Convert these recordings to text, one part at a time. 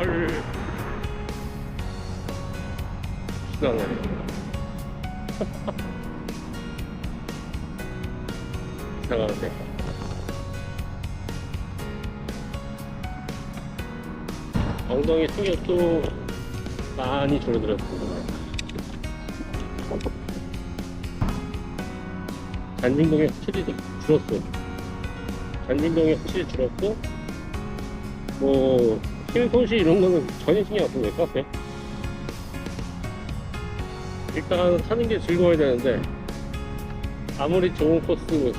헐. 이상하네. 이상하네. 엉덩이 충격도 많이 줄어들었습니다. 잔진동이 확실히 줄었어. 잔진동이 확실히 줄었고, 뭐, 힘 손실 이런 거는 전혀 신경 안 써도 될 것 같아. 일단 하는 게 즐거워야 되는데, 아무리 좋은 코스,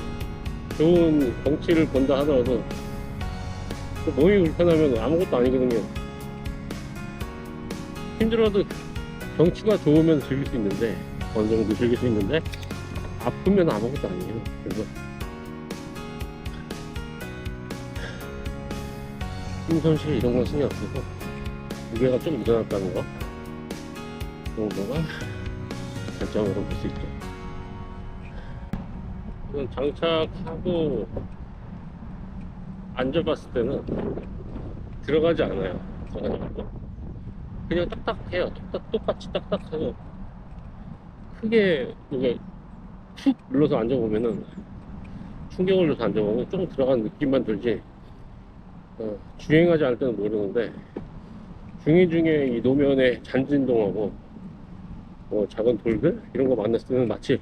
좋은 경치를 본다 하더라도, 그 몸이 불편하면 아무것도 아니거든요. 힘들어도 경치가 좋으면 즐길 수 있는데, 어느 정도 즐길 수 있는데, 아프면 아무것도 아니에요. 그래서, 힘손실 이런 건 신경 안 쓰고, 무게가 좀 늘어났다는 거, 정도가 단점으로 볼 수 있죠. 우선 장착하고 앉아봤을 때는 들어가지 않아요. 들어가지 않고. 그냥 딱딱해요. 똑딱, 똑같이 딱딱하고. 크게 이게 툭 눌러서 앉아보면은 충격을 줘서 앉아보면 조금 들어간 느낌만 들지 어, 주행하지 않을 때는 모르는데 중에 중에 이 노면에 잔진동하고 뭐 작은 돌들 이런 거 만났을 때는 마치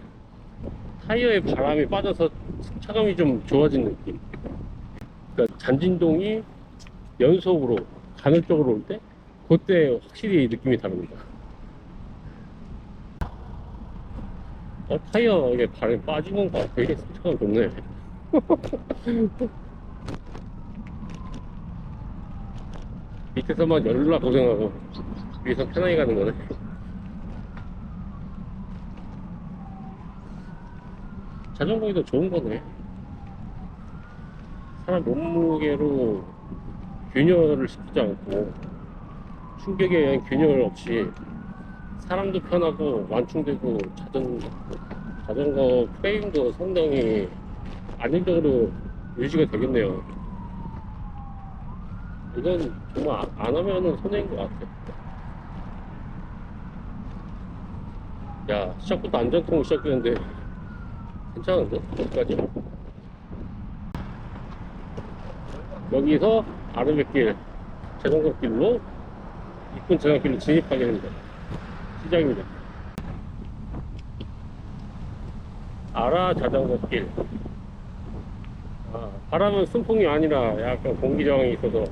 타이어에 바람이 빠져서 승차감이 좀 좋아진 느낌. 그러니까 잔진동이 연속으로 간헐적으로 올 때 그때 확실히 느낌이 다릅니다. 어, 타이어에 바람이 거 같아. 되게 승차감 좋네 밑에서만 열나 고생하고 위에서 편하게 가는 거네. 자전거이 더 좋은 거네. 사람 몸무게로 균열을 시키지 않고 충격에 의한 균열 없이 사람도 편하고 완충되고 자전, 자전거 프레임도 상당히 안정적으로 유지가 되겠네요 이건 정말 아- 안 하면은 손해인 것 같아. 야, 시작부터 안전통 시작했는데 괜찮은데? 여기까지? 여기서 아르베길 자전거 길로 이쁜 자전거길로 진입하게 됩니다. 시작입니다. 아라 자전거길. 아, 바람은 순풍이 아니라 약간 공기 저항이 있어서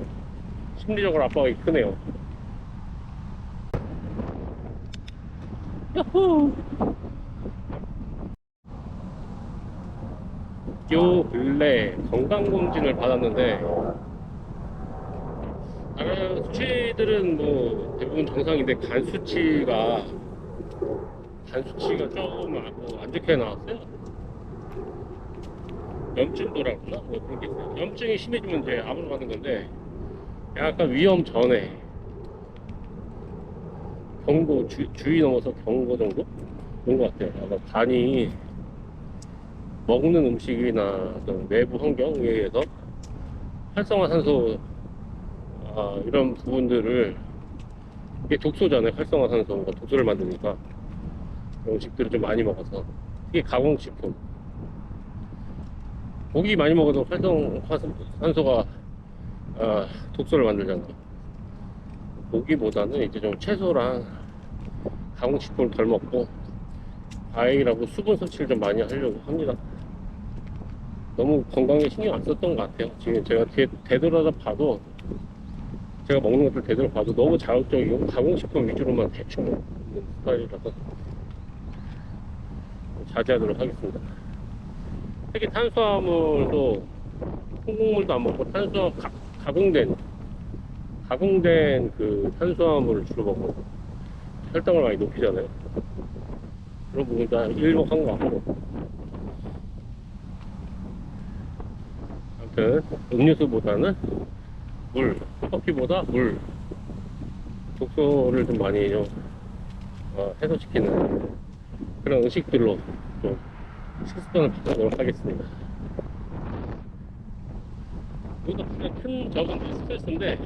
심리적으로 압박이 크네요. 야호! 요 근래 건강검진을 받았는데, 다른 수치들은 뭐 대부분 정상인데, 간 수치가, 간 수치가 조금 아- 뭐안 좋게 나왔어요. 염증도라구나? 뭐 그런 게 있어요. 염증이 심해지면 이제 암으로 가는 건데, 약간 위험 전에 경고 주, 주의 넘어서 경고 정도 그런 것 같아요. 아마 간이 먹는 음식이나 내부 환경에 의해서 활성화산소 아, 이런 부분들을 이게 독소잖아요. 활성화산소가 독소를 만드니까 음식들을 좀 많이 먹어서 이게 가공식품 고기 많이 먹어도 활성화산소가 아, 독소를 만들잖아. 고기보다는 이제 좀 채소랑 가공식품을 덜 먹고 과일하고 수분 섭취를 좀 많이 하려고 합니다. 너무 건강에 신경 안 썼던 것 같아요. 지금 제가 되돌아서 봐도 제가 먹는 것들 되돌아 봐도 너무 자극적이고 가공식품 위주로만 대충 먹는 스타일이라서 자제하도록 하겠습니다. 특히 탄수화물도 통곡물도 안 먹고 탄수화 가, 가공된 가공된 그 탄수화물을 주로 먹고 혈당을 많이 높이잖아요. 그런 부분 다 일목한 것 같고. 아무튼 음료수보다는 물, 커피보다 물, 독소를 좀 많이 좀 어, 해소시키는 그런 음식들로 좀 식습관을 바꾸도록 하겠습니다. 이것도 가장 큰 적은 스트레스인데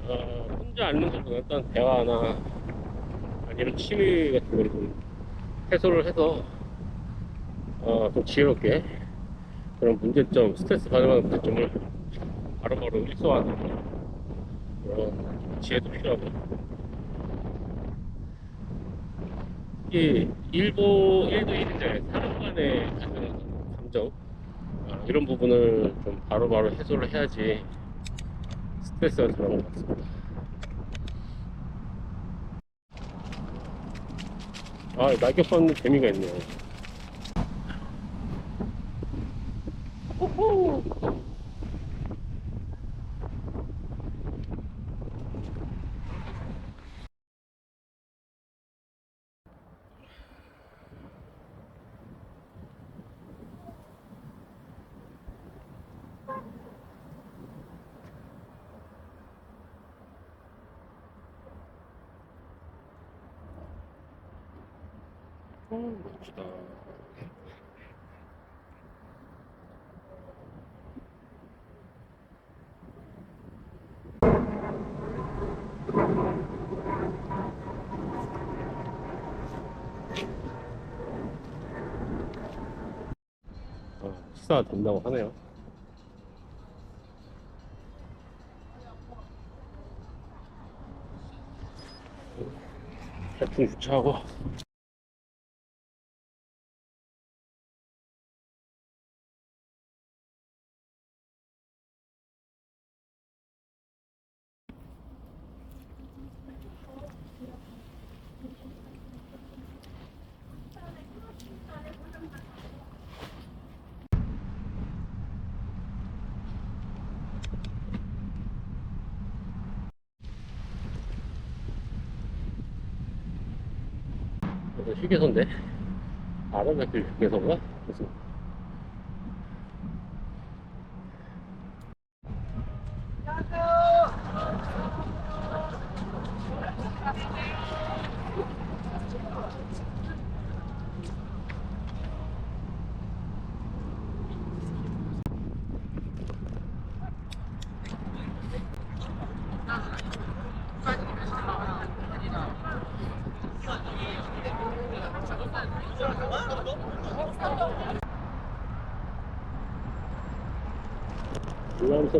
어, 혼자 앉는 것보다 일단 대화나 아니면 취미 같은 거를 좀 해소를 해서 어, 좀 지혜롭게 그런 문제점, 스트레스 만한 문제점을 바로바로 일소하는 그런 지혜도 필요하고. 이 일보 일도 일인데 사람 간의 감정, 이런 부분을 좀 바로바로 해소를 해야지 스트레스가 덜한 것 같습니다. 아, 낙엽 받는 재미가 있네요. 호호! 어, 멋지다. 어, 식사 된다고 하네요. 대충 주차하고 휴게소인데? 아름답길 휴게소가? 무슨 울람서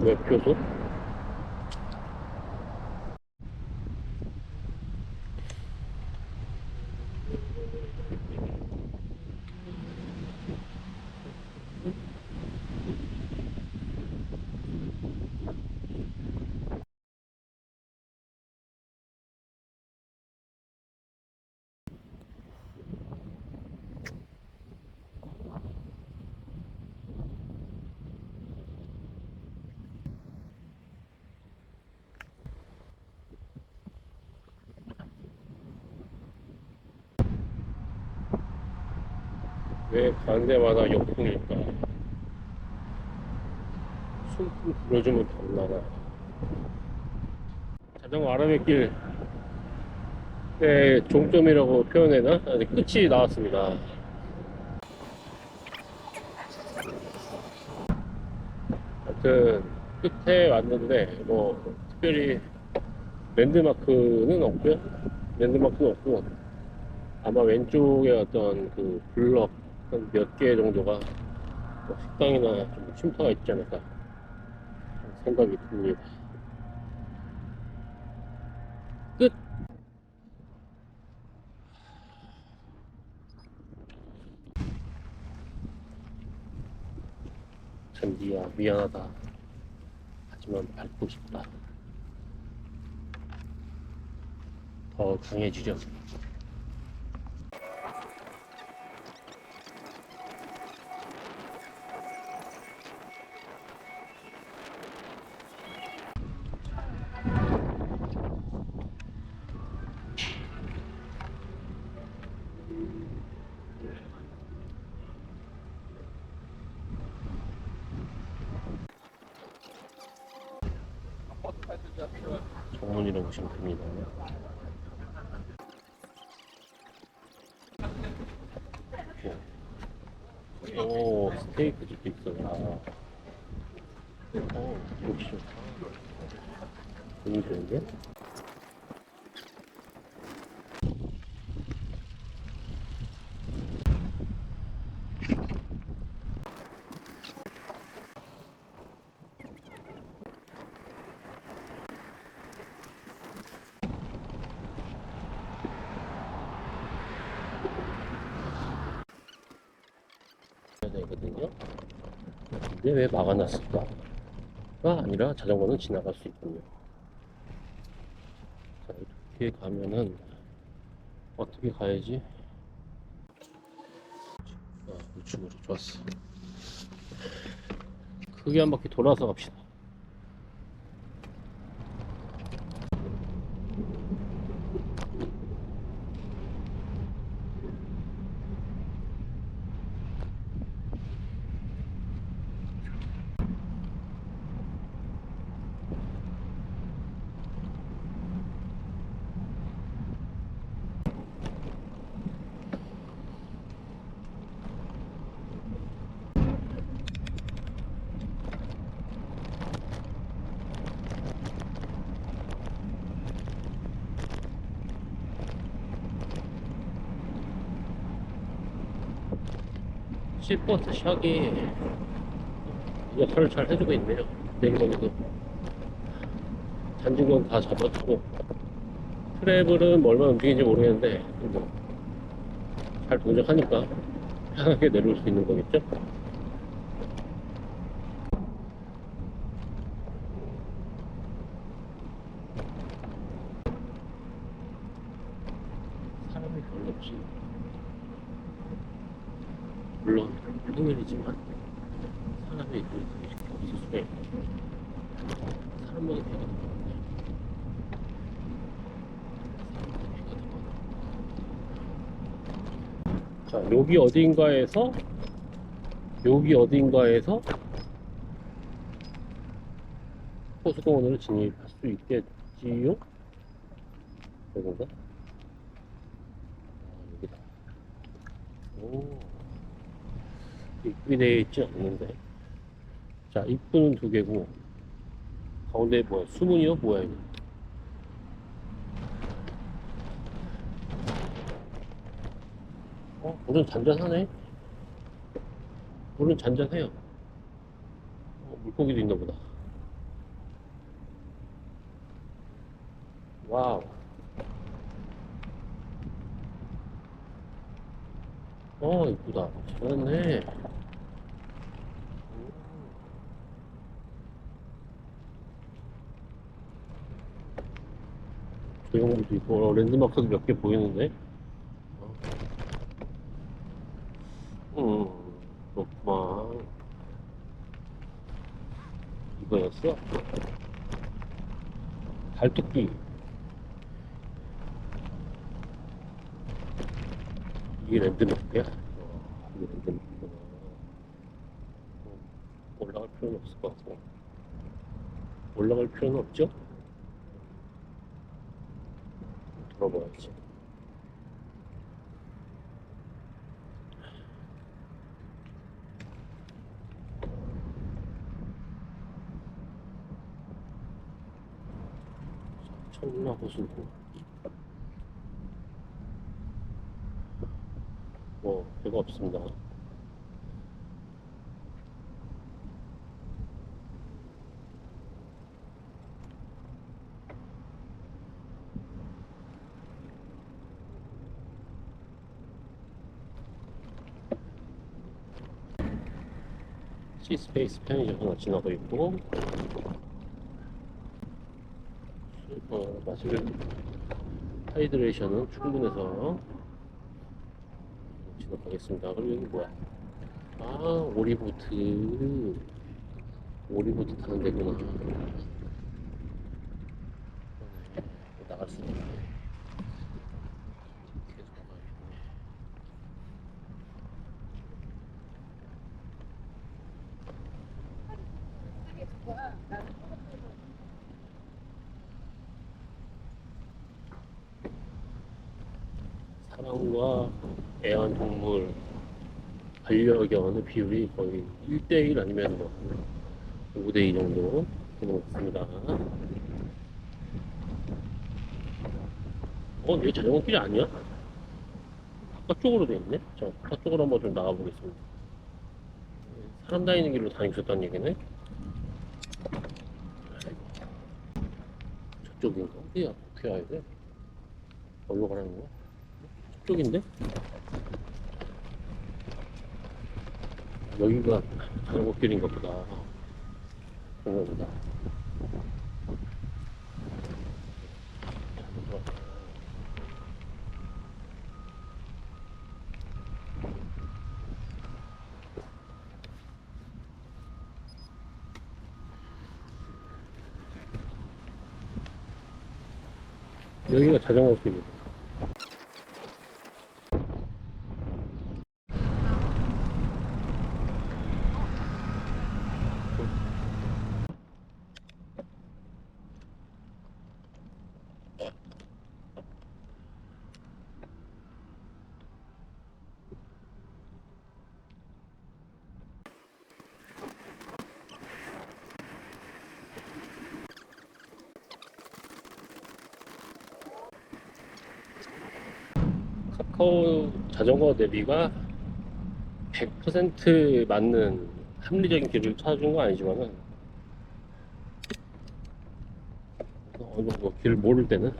데마다 역풍일까? 숨좀 불어주면 덥나나? 자전거 아라뱃길 의 종점이라고 표현해나? 끝이 나왔습니다. 하여튼 끝에 왔는데 뭐 특별히 랜드마크는 없고요. 랜드마크는 없고 아마 왼쪽에 어떤 그 블럭 한 몇 개 정도가 뭐 식당이나 좀 쉼터가 있지 않을까 생각이 듭니다. 끝! 잔디야 미안하다. 하지만 밟고 싶다. 더 강해지죠. 보시면 됩니다. 오, 스테이크 집도 있어요. 아. 오, 역시. 돈이 되는데? 해야 되거든요. 근데 왜 막아놨을까? 가 아니라 자전거는 지나갈 수 있군요. 자, 이렇게 가면은 어떻게 가야지? 아, 우측으로 좋았어. 크게 한 바퀴 돌아서 갑시다. 실버스 샥이 역할을 잘 해주고 있네요. 냉동에도 잔중건 다 잡아주고 트래블은 뭐 얼마나 움직이는지 모르겠는데 뭐 잘 동작하니까 편하게 내려올 수 있는 거겠죠? 사람이 별로 없이 물론 평일이지만 사람이 이렇게 없을 수가 있고. 사람만이 되게 많은데 자 여기 어딘가에서 여기 어딘가에서 호수공원으로 진입할 수 있겠지요? 여긴가? 아 오. 되어 있지 않는데 자 입구는 두 개고. 가운데 뭐야? 수문이요? 뭐야 이거? 어? 물은 잔잔하네? 물은 잔잔해요. 어, 물고기도 있나 보다. 와우. 어 이쁘다. 잘했네 조형물도 있고 어, 랜드마크도 몇 개 보이는데 음 그렇구만 이거였어? 달토끼 이게 랜드마크야? 어, 이게 랜드마크구나 어, 올라갈 필요는 없을 것 같고 올라갈 필요는 없죠? 들어봐야지. 청라호수고 뭐 별거 없습니다. 시스페이스 편의점 하나 지나고 있고 어, 마실 하이드레이션은 충분해서 지나가겠습니다. 그리고 여기 뭐야? 아 오리보트 오리보트 타는 데구나. 그러네. 나갈 수 있네. 계속 가야겠네. 사람과 애완동물 반려견의 어느 비율이 거의 1대1 아니면 뭐 5대2 정도 되는 것 같습니다. 어, 이게 자전거 길이 아니야? 바깥쪽으로 돼 있네? 자, 바깥쪽으로 한번 좀 나가보겠습니다. 사람 다니는 길로 다니고 있었다는 얘기네? 저쪽인가? 어디야? 어떻게 가야 돼? 어디로 가라는 거야? 저쪽인데? 여기가 자전거 길인가 보다. 그런가 보다. 여기가 자전거 길이야. 카카오 자전거 대비가 100% 맞는 합리적인 길을 찾아준 건 아니지만은 어느 정도 길을 모를 때는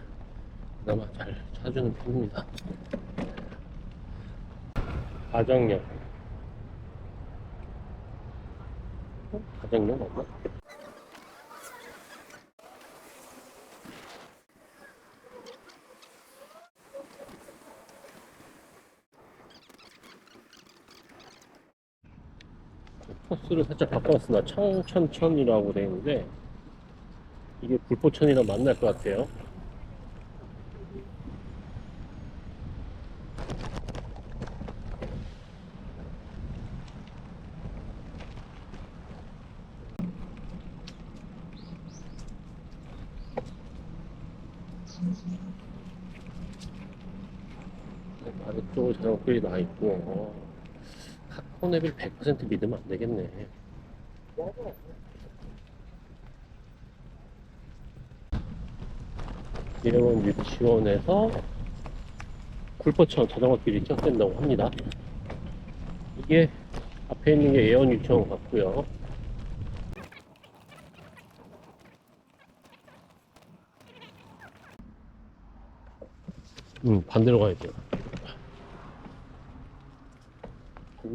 그나마 잘 찾아주는 편입니다. 가정역 어? 가정역 맞나? 코스를 살짝 바꿔봤습니다. 청천천이라고 되어 있는데 이게 불포천이랑 만날 것 같아요. 아래쪽으로 자전거 길이 나 있고 어, 카코네빌 100% 믿으면 안 되겠네. 이름은 유치원에서 굴포천 자전거길이 시작된다고 합니다. 이게 앞에 있는 게 예원 유치원 같고요. 음, 반대로 가야 돼요.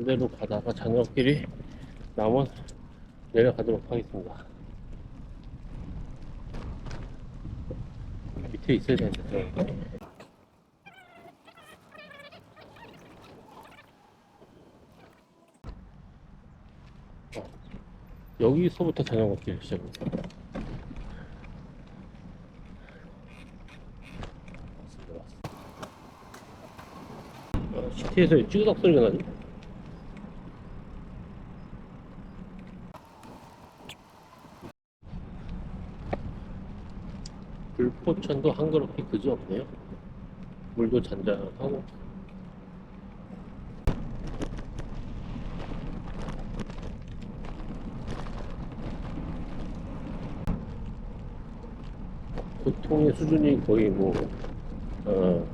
반대로 가다가 자녀끼리 남원 내려가도록 하겠습니다. 밑에 있어야 되는데. 어, 여기서부터. 맞습니다, 맞습니다. 어, 시티에서 찌그덕 소리가 나지? 불 포천도 한그렇게 그지 없네요. 물도 잔잔하고. 교통의 수준이 거의 뭐, 어,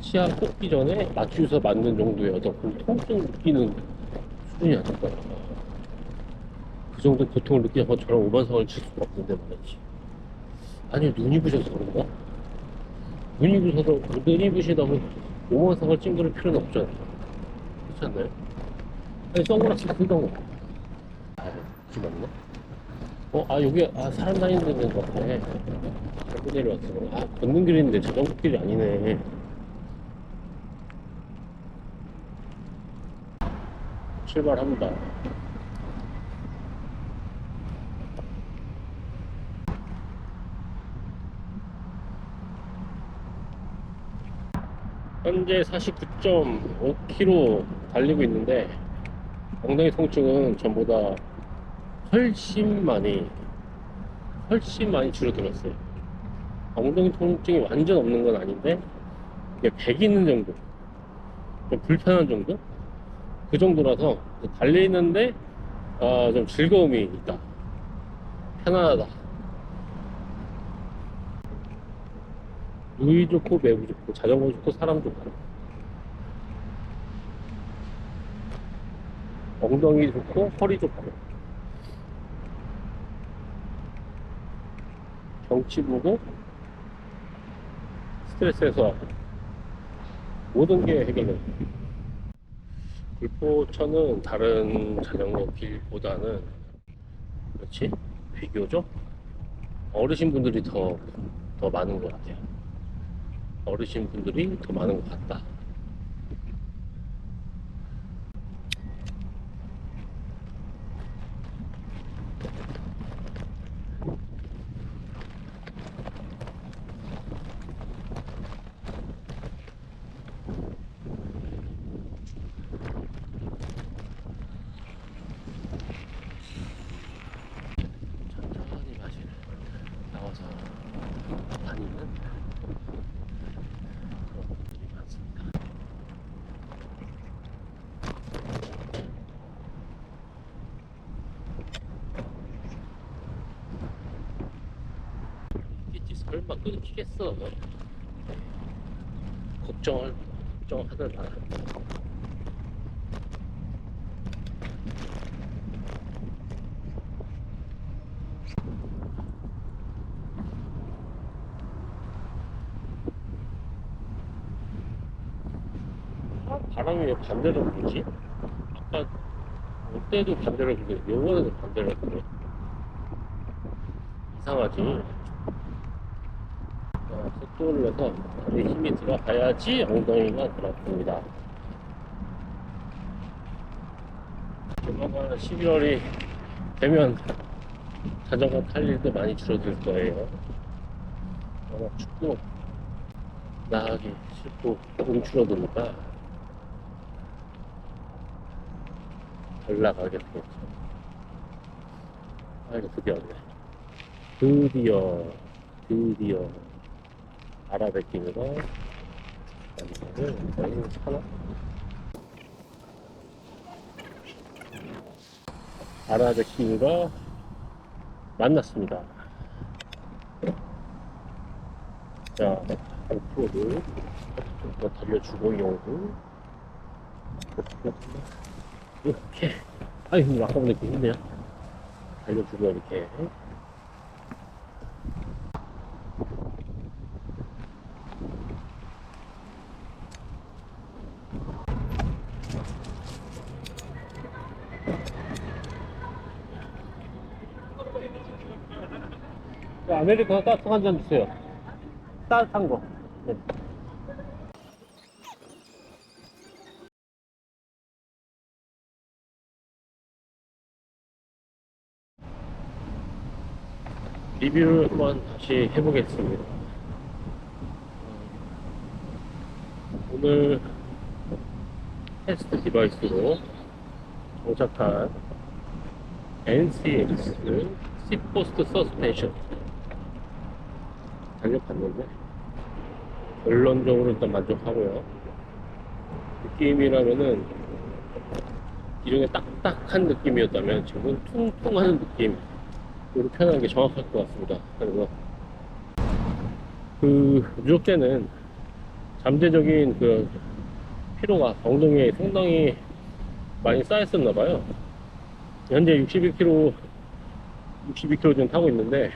치아 뽑기 전에 맞추서 맞는 정도의 어떤 그 통증 느끼는 수준이 아닐까. 그 정도 고통을 않고 저런 오반상을 칠 수가 없는데 말이지. 아니, 눈이 부셔서 그런가? 눈이 부셔서, 눈이 부시다면 오반상을 찡그릴 필요는 없잖아요. 그렇지 않나요? 아니, 선글라스 쓰던 거. 아, 그지 맞나? 어, 아, 여기, 아, 사람 다니는 데인 것 같아. 잘못 내려왔어. 아, 걷는 길인데 자전거 길이 아니네. 출발합니다. 현재 49.5km 달리고 있는데 엉덩이 통증은 전보다 훨씬 많이 훨씬 많이 줄어들었어요. 엉덩이 통증이 완전 없는 건 아닌데 이게 100 있는 정도 좀 불편한 정도? 그 정도라서 달리는데 아, 좀 즐거움이 있다. 편안하다 누이 좋고 매부 좋고 자전거 좋고 사람 좋고. 엉덩이 좋고 허리 좋고. 경치 보고 스트레스 해소하고 모든 게 해결돼. 불포천은 다른 자전거 길보다는 그렇지? 비교적 어르신 분들이 더, 더 많은 것 같아요 어르신 분들이 더 많은 것 같다 천천히 마시는 나와서 다니는 그런 분들이 많습니다. 있겠지 설마 끊기겠어 걱정을 걱정하더라 아, 바람이 왜 반대로 불지? 아까 올 때도 반대로 불고 요번에도 반대로 불어 이상하지 다리 힘이 들어가야지 엉덩이가 들어갑니다 조만간 11월이 되면 자전거 탈 일도 많이 줄어들 거예요 워낙 춥고 나가기 싫고 돈 줄어드니까 덜 나가게 되겠죠. 아, 이거 드디어 왔네. 드디어, 드디어, 이거를 저희 하나? 아라베킹으로 만났습니다. 자, 오프로드, 좀 달려주고, 용구. 이렇게 아이 근데 아까보다 이렇게 힘드냐 달려주고 이렇게 아메리카노 따뜻한 한 잔 주세요 따뜻한 거 네. 리뷰를 한번 다시 해보겠습니다. 오늘 테스트 디바이스로 장착한 NCX 시포스트 서스펜션 달려봤는데 결론적으로 일단 만족하고요. 느낌이라면은 기존에 딱딱한 느낌이었다면 지금은 퉁퉁하는 느낌 으로 표현하는 게 정확할 것 같습니다. 그래서 그 누적되는 잠재적인 그 피로가 엉덩이에 상당히 많이 쌓였었나 봐요. 현재 62km 62km 좀 타고 있는데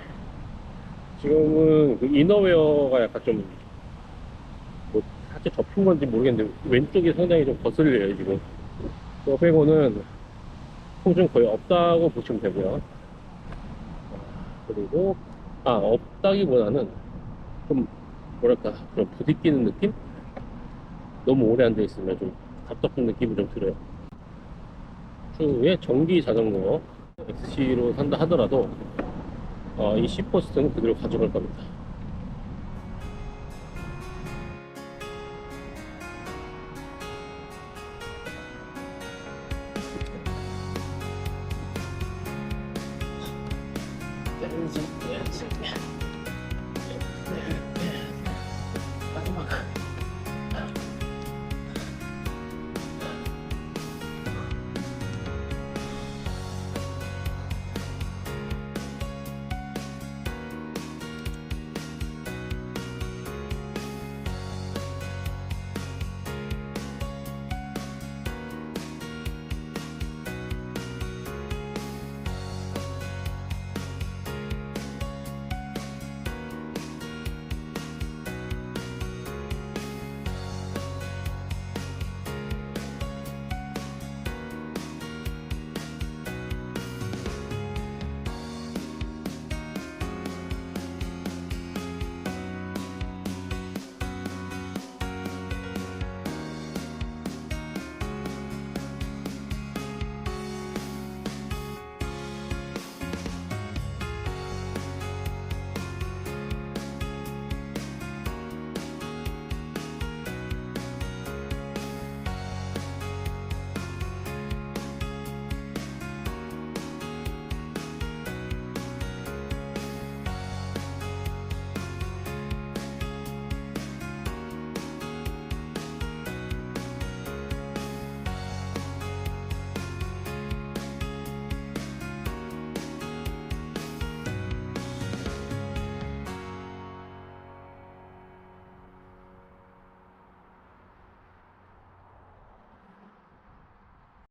지금은 그 이너웨어가 약간 좀 뭐, 살짝 접힌 건지 모르겠는데 왼쪽이 상당히 좀 거슬려요 지금. 그거 빼고는 통증 거의 없다고 보시면 되고요. 그리고 아 없다기보다는 좀 뭐랄까 그런 부딪히는 느낌? 너무 오래 앉아 있으면 좀 답답한 느낌이 좀 들어요. 추후에 전기 자전거 XC로 산다 하더라도 어, 이 C포스트는 그대로 가져갈 겁니다. 댄스 댄스